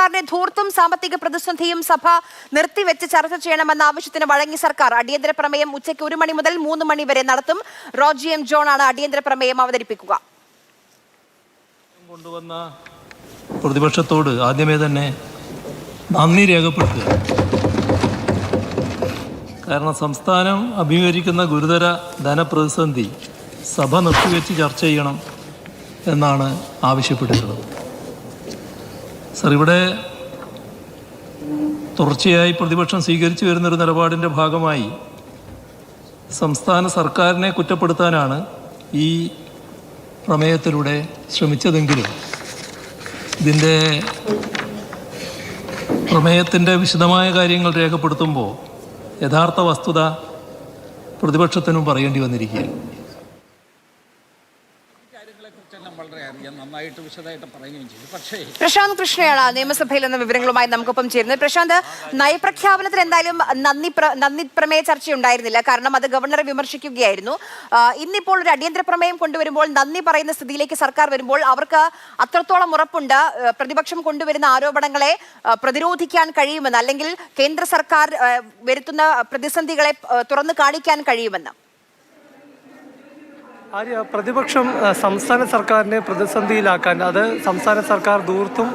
സർക്കാരിന്റെ ധൂർത്തും സാമ്പത്തിക പ്രതിസന്ധിയും സഭ നിർത്തിവെച്ച് ചർച്ച ചെയ്യണമെന്ന ആവശ്യത്തിന് വഴങ്ങി സർക്കാർ അടിയന്തര പ്രമേയം ഉച്ചയ്ക്ക് ഒരു മണി മുതൽ മൂന്ന് മണി വരെ നടത്തും. റോജി എം ജോൺ ആണ് അടിയന്തര പ്രമേയം അവതരിപ്പിക്കുക. കൊണ്ടുവന്ന പ്രതിപക്ഷത്തോട് ആദ്യമേ തന്നെ നന്ദി രേഖപ്പെടുത്തുക. കാരണം സംസ്ഥാനം അഭിമുഖീകരിക്കുന്ന ഗുരുതര ധനപ്രതിസന്ധി സഭ നിർത്തിവെച്ച് ചർച്ച ചെയ്യണം എന്നാണ് ആവശ്യപ്പെട്ടിട്ടുള്ളത്. സർ ഇവിടെ തുടർച്ചയായി പ്രതിപക്ഷം സ്വീകരിച്ചു വരുന്നൊരു നിലപാടിന്റെ ഭാഗമായി സംസ്ഥാന സർക്കാരിനെ കുറ്റപ്പെടുത്താനാണ് ഈ പ്രമേയത്തിലൂടെ ശ്രമിച്ചതെങ്കിലും ഇതിന്റെ പ്രമേയത്തിന്റെ വിശദമായ കാര്യങ്ങൾ രേഖപ്പെടുത്തുമ്പോൾ യഥാർത്ഥ വസ്തുത പ്രതിപക്ഷത്തിനും പറയേണ്ടി വന്നിരിക്കുകയാണ്. പ്രശാന്ത് കൃഷ്ണയാണ് നിയമസഭയിൽ നിന്ന് വിവരങ്ങളുമായി നമുക്കൊപ്പം ചേരുന്നത്. പ്രശാന്ത് നയപ്രഖ്യാപനത്തിൽ എന്തായാലും നന്ദി നന്ദി പ്രമേയ ചർച്ച ഉണ്ടായിരുന്നില്ല കാരണം അത് ഗവർണറെ വിമർശിക്കുകയായിരുന്നു. ഇന്നിപ്പോൾ ഒരു അടിയന്തര പ്രമേയം കൊണ്ടുവരുമ്പോൾ നന്ദി പറയുന്ന സ്ഥിതിയിലേക്ക് സർക്കാർ വരുമ്പോൾ അവർക്ക് അത്രത്തോളം ഉറപ്പുണ്ട്. പ്രതിപക്ഷം കൊണ്ടുവരുന്ന ആരോപണങ്ങളെ പ്രതിരോധിക്കാൻ കഴിയുമെന്ന് അല്ലെങ്കിൽ കേന്ദ്ര സർക്കാർ വരുത്തുന്ന പ്രതിസന്ധികളെ തുറന്നു കാണിക്കാൻ കഴിയുമെന്ന്. ആര്യ പ്രതിപക്ഷം സംസ്ഥാന സർക്കാരിനെ പ്രതിസന്ധിയിലാക്കാൻ അത് സംസ്ഥാന സർക്കാർ ദൂർത്തും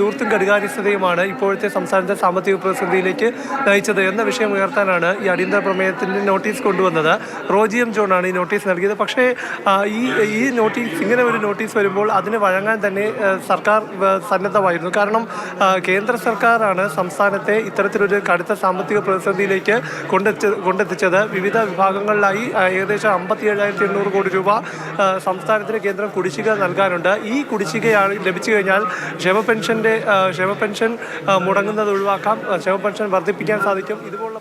ദൂർത്തും ഘടികാരിസ്ഥതയുമാണ് ഇപ്പോഴത്തെ സംസ്ഥാനത്തെ സാമ്പത്തിക പ്രതിസന്ധിയിലേക്ക് നയിച്ചത് എന്ന വിഷയം ഉയർത്താനാണ് ഈ അടിയന്തര പ്രമേയത്തിന് നോട്ടീസ് കൊണ്ടുവന്നത്. റോജി എം ജോണാണ് ഈ നോട്ടീസ് നൽകിയത്. പക്ഷേ ഈ ഈ നോട്ടീസ് ഇങ്ങനെ ഒരു നോട്ടീസ് വരുമ്പോൾ അതിന് വഴങ്ങാൻ തന്നെ സർക്കാർ സന്നദ്ധമായിരുന്നു. കാരണം കേന്ദ്ര സർക്കാരാണ് സംസ്ഥാനത്തെ ഇത്തരത്തിലൊരു കടുത്ത സാമ്പത്തിക പ്രതിസന്ധിയിലേക്ക് കൊണ്ടെത്തി കൊണ്ടെത്തിച്ചത്. വിവിധ വിഭാഗങ്ങളിലായി ഏകദേശം അമ്പത്തി ഏഴായിരത്തി എണ്ണൂറ് കോടി രൂപ സംസ്ഥാനത്തിന് കേന്ദ്രം കുടിശ്ശിക നൽകാനുണ്ട്. ഈ കുടിശ്ശികയാണ് ലഭിച്ചു കഴിഞ്ഞാൽ ക്ഷേമ പെൻഷന്റെ ക്ഷേമ പെൻഷൻ മുടങ്ങുന്നത് ഒഴിവാക്കാം. ക്ഷേമ പെൻഷൻ വർദ്ധിപ്പിക്കാൻ സാധിക്കും. ഇതുപോലുള്ള